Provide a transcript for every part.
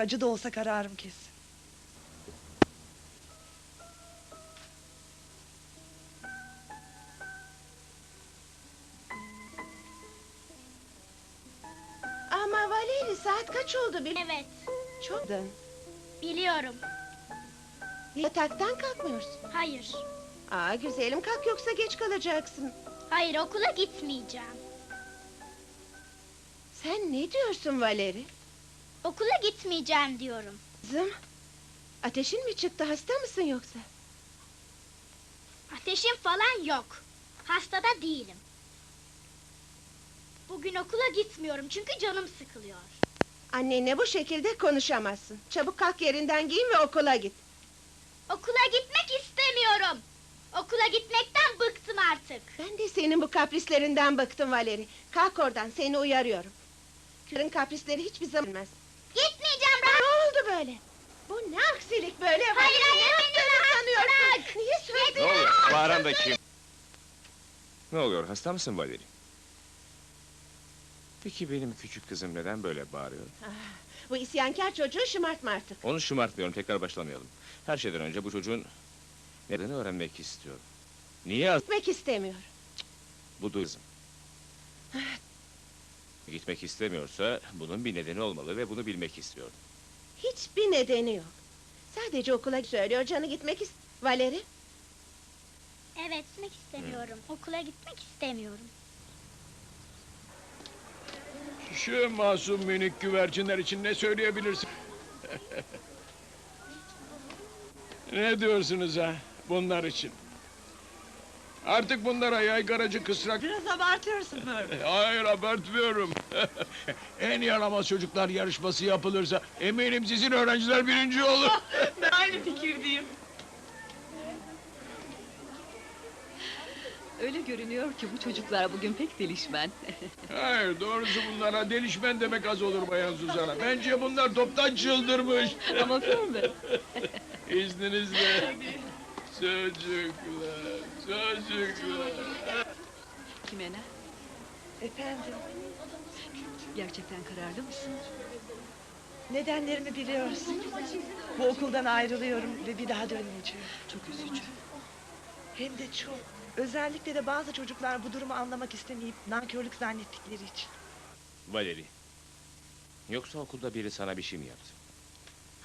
Acı da olsa kararım kesin. Ama Valeri saat kaç oldu bil? Evet, Çok. biliyorum. Yataktan kalkmıyorsun. Hayır. Aa güzelim kalk yoksa geç kalacaksın. Hayır, okula gitmeyeceğim. Sen ne diyorsun Valeri? Okula gitmeyeceğim diyorum. Kızım ateşin mi çıktı hasta mısın yoksa? Ateşim falan yok. Hasta da değilim. Bugün okula gitmiyorum çünkü canım sıkılıyor. Annenle bu şekilde konuşamazsın. Çabuk kalk yerinden giyin ve okula git. Okula gitmek istemiyorum. Okula gitmekten bıktım artık. Ben de senin bu kaprislerinden bıktım Valeri. Kalk oradan seni uyarıyorum. Kırın kaprisleri hiçbir zaman bilmez. Gitmeyeceğim Ne rahat. oldu böyle? Bu ne aksilik böyle Hayır, hayır, beni sanıyorsun? Niye Ne oluyor? Bağıran da kim? Ne oluyor? Hasta mısın Valeri? Peki benim küçük kızım neden böyle bağırıyor? Bu isyankar çocuğu şımartma artık. Onu şımartmıyorum, tekrar başlamayalım. Her şeyden önce bu çocuğun nedenini öğrenmek istiyorum. Niye az... Gitmek istemiyor. Bu duygum. Gitmek istemiyorsa bunun bir nedeni olmalı ve bunu bilmek istiyorum. Hiçbir nedeni yok. Sadece okula söylüyor canı gitmek ist... Valeri? Evet, gitmek istemiyorum. Okula gitmek istemiyorum. Şu masum minik güvercinler için ne söyleyebilirsin? ne diyorsunuz ha bunlar için? Artık bunlara yaygaracı kısrak... Biraz abartıyorsun Murphy. Hayır abartmıyorum. en yaramaz çocuklar yarışması yapılırsa eminim sizin öğrenciler birinci olur. ben aynı fikirdeyim. Öyle görünüyor ki bu çocuklar bugün pek delişmen. Hayır doğrusu bunlara delişmen demek az olur Bayan Suzan'a. Bence bunlar toptan çıldırmış. Amatör mü? İzninizle. Çocuklar, çocuklar. Kime ne? Efendim, Gerçekten kararlı mısın? nedenlerimi biliyorsun. Bu okuldan ayrılıyorum ve bir daha dönmeyeceğim. Çok üzücü. Hem de çok. Özellikle de bazı çocuklar bu durumu anlamak istemeyip nankörlük zannettikleri için. Valeri. Yoksa okulda biri sana bir şey mi yaptı?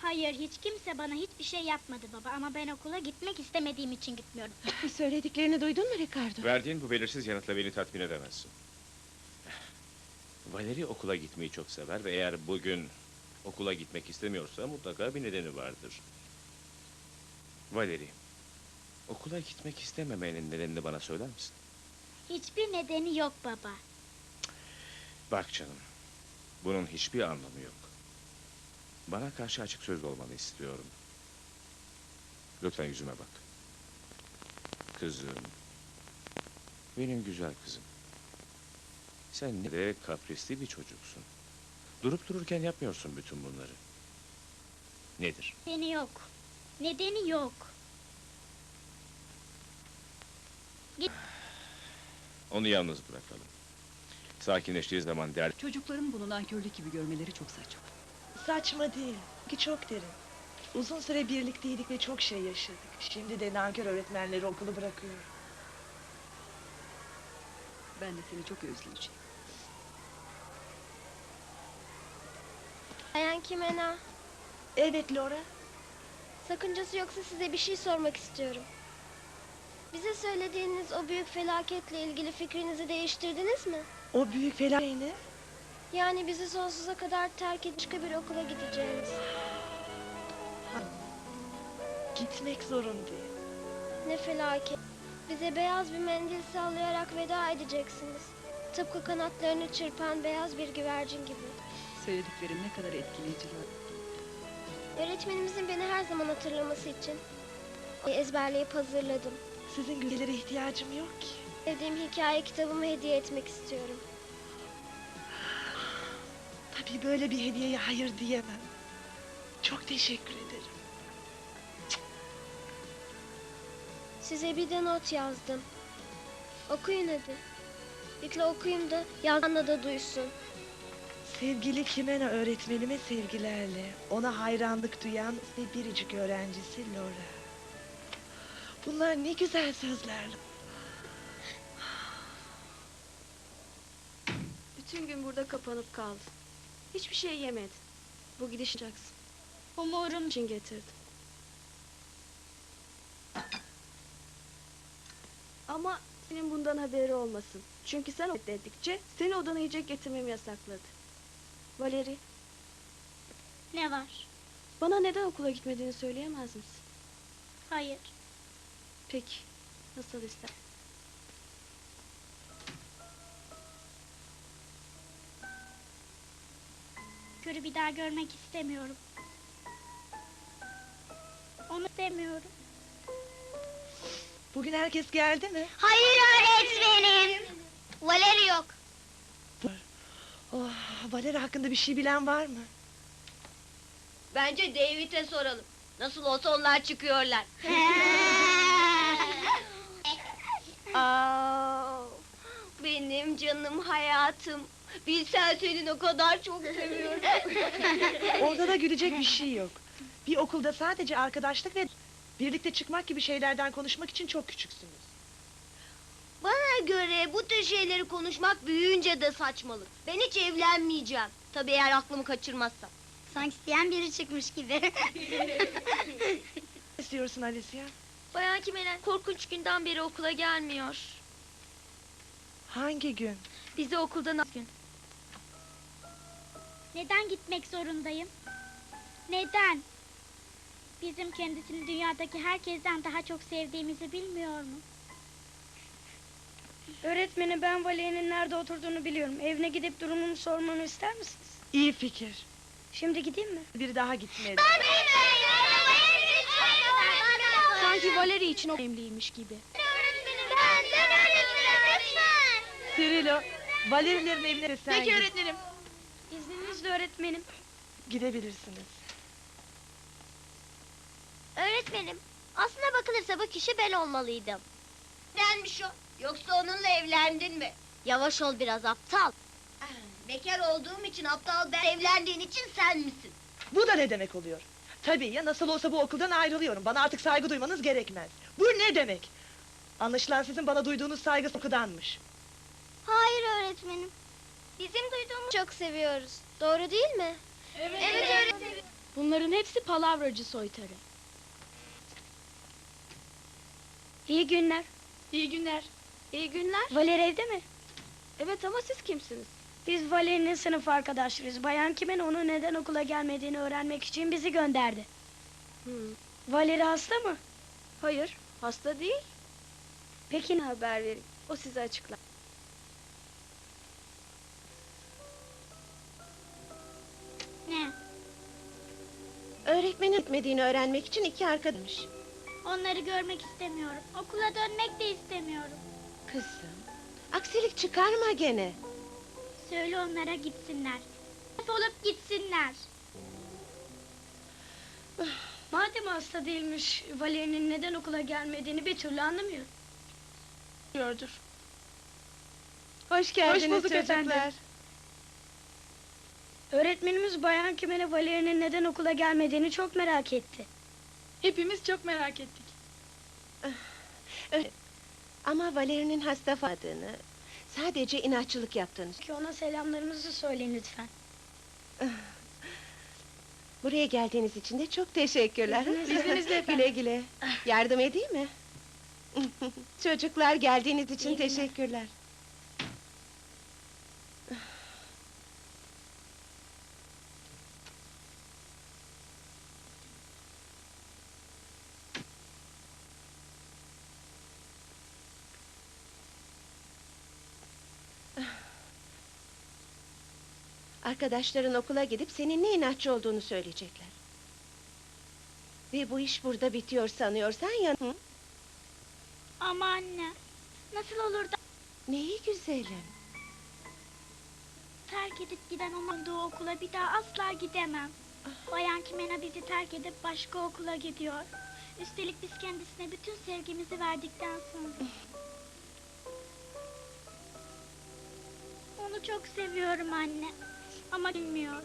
Hayır, hiç kimse bana hiçbir şey yapmadı baba ama ben okula gitmek istemediğim için gitmiyorum. Söylediklerini duydun mu Ricardo? Verdiğin bu belirsiz yanıtla beni tatmin edemezsin. Valeri okula gitmeyi çok sever ve eğer bugün okula gitmek istemiyorsa mutlaka bir nedeni vardır. Valeri, okula gitmek istememenin nedenini bana söyler misin? Hiçbir nedeni yok baba. Bak canım, bunun hiçbir anlamı yok. Bana karşı açık sözlü olmanı istiyorum. Lütfen yüzüme bak. Kızım, benim güzel kızım. Sen ne de kaprisli bir çocuksun. Durup dururken yapmıyorsun bütün bunları. Nedir? Nedeni yok. Nedeni yok. Onu yalnız bırakalım. Sakinleştiği zaman der... Çocukların bunu nankörlük gibi görmeleri çok saçma. Saçma değil, ki çok derin. Uzun süre birlikteydik ve çok şey yaşadık. Şimdi de nankör öğretmenleri okulu bırakıyor. Ben de seni çok özleyeceğim. Bayan Kimena, Evet Laura, sakıncası yoksa size bir şey sormak istiyorum. Bize söylediğiniz o büyük felaketle ilgili fikrinizi değiştirdiniz mi? o büyük felaket ne? Yani bizi sonsuza kadar terk edip başka bir okula gideceğiniz. Gitmek zorundayım. Ne felaket. Bize beyaz bir mendil sallayarak veda edeceksiniz. Tıpkı kanatlarını çırpan beyaz bir güvercin gibi. Söylediklerim ne kadar etkileyiciler. Öğretmenimizin beni her zaman hatırlaması için ezberleyip hazırladım. Sizin güzellere ihtiyacım yok ki. Sevdiğim hikaye kitabımı hediye etmek istiyorum. Tabii böyle bir hediyeye hayır diyemem. Çok teşekkür ederim. Size bir de not yazdım. Okuyun hadi. Birlikte okuyun da yazanla da duysun. Sevgili Kimena öğretmenime sevgilerle. Ona hayranlık duyan ve biricik öğrencisi Laura. Bunlar ne güzel sözler. Bütün gün burada kapanıp kaldın. Hiçbir şey yemedin. Bu gidişeceksin. Umurum için getirdim. Ama senin bundan haberi olmasın. Çünkü sen dedikçe seni odana yiyecek getirmemi yasakladı. Valeri, ne var? bana neden okula gitmediğini söyleyemez misin? Hayır. Peki, nasıl ister. Körü bir daha görmek istemiyorum. Onu demiyorum. Bugün herkes geldi mi? Hayır öğretmenim. Valeri yok. Oh, Valeri hakkında bir şey bilen var mı? Bence David'e soralım. Nasıl olsa onlar çıkıyorlar. Aa, benim canım hayatım. Bilsen senin o kadar çok seviyorum. Orada da gülecek bir şey yok. Bir okulda sadece arkadaşlık ve birlikte çıkmak gibi şeylerden konuşmak için çok küçüksünüz. Bana göre bu tür şeyleri konuşmak büyüyünce de saçmalık. Ben hiç evlenmeyeceğim. Tabii eğer aklımı kaçırmazsam. Sanki isteyen biri çıkmış gibi. Ne istiyorsun Alicia? Bayan Kimenen korkunç günden beri okula gelmiyor. Hangi gün? Bizi okuldan gün. Neden gitmek zorundayım? Neden? Bizim kendisini dünyadaki herkesten daha çok sevdiğimizi bilmiyor mu? Öğretmeni ben Valeri'nin nerede oturduğunu biliyorum. Evine gidip durumunu sormamı ister misiniz? İyi fikir. Şimdi gideyim mi? Biri daha gitmedi. Sanki Valeri için o önemliymiş gibi. Cirilo, Valerilerin evine sen git. öğretmenim. İzninizle öğretmenim. Gidebilirsiniz. Öğretmenim, aslına bakılırsa bu kişi ben olmalıydım. Nedenmiş o? Yoksa onunla evlendin mi? Yavaş ol biraz aptal. Bekar olduğum için aptal ben, evlendiğin için sen misin? Bu da ne demek oluyor? Tabii ya nasıl olsa bu okuldan ayrılıyorum. Bana artık saygı duymanız gerekmez. Bu ne demek? Anlaşılan sizin bana duyduğunuz saygı okudanmış. Hayır öğretmenim. Bizim duyduğumuz çok seviyoruz. Doğru değil mi? Evet, öğretmenim. Bunların hepsi palavracı soytarı. İyi günler. İyi günler. İyi günler. Valeri evde mi? Evet ama siz kimsiniz? Biz Valeri'nin sınıf arkadaşlarıyız. Bayan Kimen onun neden okula gelmediğini öğrenmek için bizi gönderdi. Hmm. Valeri hasta mı? Hayır, hasta değil. Peki ne? Haber verin. O size açıklar. Öğretmenin gitmediğini öğrenmek için iki arkadaş. Onları görmek istemiyorum. Okula dönmek de istemiyorum. Kızım, aksilik çıkarma gene. Söyle onlara gitsinler. Defolup gitsinler. Madem hasta değilmiş, Valeri'nin neden okula gelmediğini bir türlü anlamıyor. Diyordur. Hoş geldiniz bulduk çocuklar. efendim. Öğretmenimiz Bayan Kimen'e Valeri'nin neden okula gelmediğini çok merak etti. Hepimiz çok merak ettik. Ama Valeri'nin hasta fadığını, sadece inatçılık yaptığını Ki ona selamlarınızı söyleyin lütfen. Buraya geldiğiniz için de çok teşekkürler. İzninizle efendim. güle güle. Yardım edeyim mi? Çocuklar geldiğiniz için İyi günler. teşekkürler. Arkadaşların okula gidip senin ne inatçı olduğunu söyleyecekler. Ve bu iş burada bitiyor sanıyorsan ya... Hı? Ama anne, nasıl olur da Neyi güzelim? terk edip giden olduğu okula bir daha asla gidemem. Bayan Kimena bizi terk edip başka okula gidiyor. Üstelik biz kendisine bütün sevgimizi verdikten sonra. Onu çok seviyorum anne. Ama bilmiyor.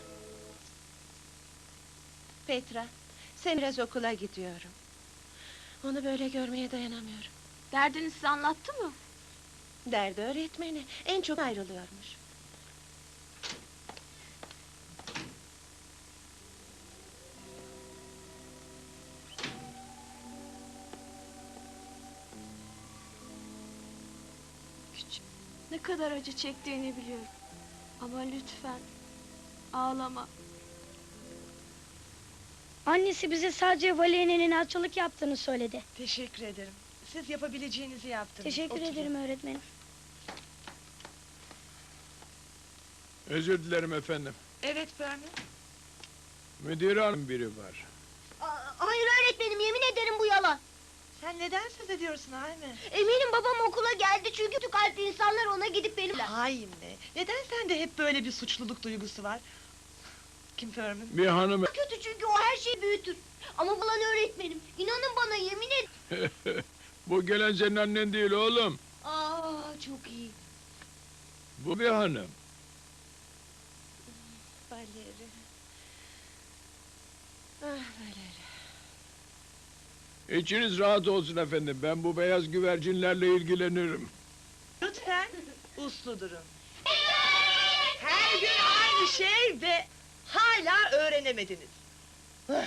Petra, sen biraz okula gidiyorum. Onu böyle görmeye dayanamıyorum. Derdini size anlattı mı? Derdi öğretmeni. En çok ayrılıyormuş. Küçük. Ne kadar acı çektiğini biliyorum. Ama lütfen ağlama. Annesi bize sadece Vali'nin inatçılık yaptığını söyledi. Teşekkür ederim. Siz yapabileceğinizi yaptınız. Teşekkür Oturun. ederim öğretmenim. Özür dilerim efendim. Evet Permin. Müdür hanım biri var. Aa, hayır öğretmenim yemin ederim bu yalan. Sen neden söz ediyorsun Hayme? Eminim babam okula geldi çünkü kötü kalpli insanlar ona gidip benim... Hayme. Neden sende hep böyle bir suçluluk duygusu var? Kim Permin? Bir hanım... Kötü çünkü o her şeyi büyütür. Ama bulan öğretmenim. İnanın bana yemin ed... Bu gelen senin annen değil oğlum. Aa çok iyi. Bu bir hanım. Valeri. Ah Valeri. İçiniz rahat olsun efendim. Ben bu beyaz güvercinlerle ilgilenirim. Lütfen uslu durun. Her gün aynı şey ve hala öğrenemediniz. Ha,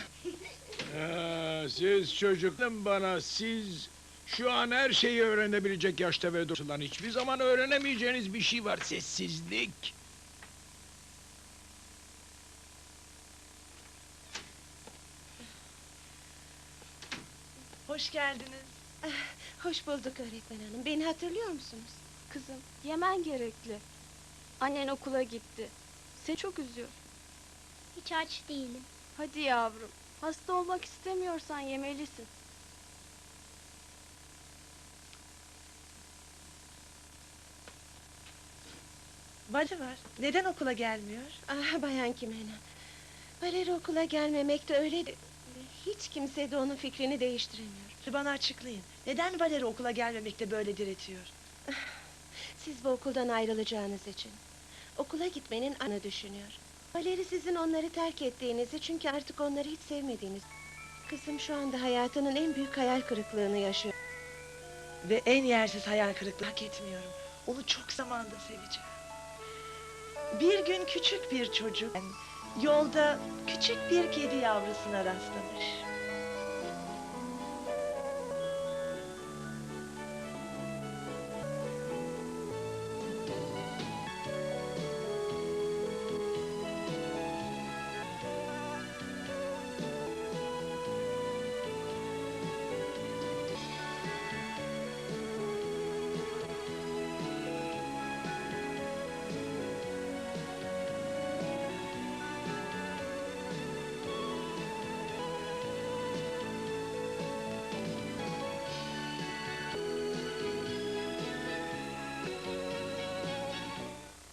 siz çocuklar bana siz şu an her şeyi öğrenebilecek yaşta ve dostlar. Hiçbir zaman öğrenemeyeceğiniz bir şey var. Sessizlik. Hoş geldiniz. Hoş bulduk öğretmen hanım. Beni hatırlıyor musunuz? Kızım yemen gerekli. Annen okula gitti. Seni çok üzüyor. Hiç aç değilim. Hadi yavrum. Hasta olmak istemiyorsan yemelisin. Bacı var. Neden okula gelmiyor? Ah Bayan Kimena. Valeri okula gelmemekte öyle... de- Hiç kimse de onun fikrini değiştiremiyor. Bana açıklayın. Neden Valeri okula gelmemekte böyle diretiyor? Siz bu okuldan ayrılacağınız için. Okula gitmenin anı düşünüyor. Valeri sizin onları terk ettiğinizi çünkü artık onları hiç sevmediğiniz. Kızım şu anda hayatının en büyük hayal kırıklığını yaşıyor. Ve en yersiz hayal kırıklığı hak etmiyorum. Onu çok zamanda seveceğim. Bir gün küçük bir çocuk yolda küçük bir kedi yavrusuna rastlamış.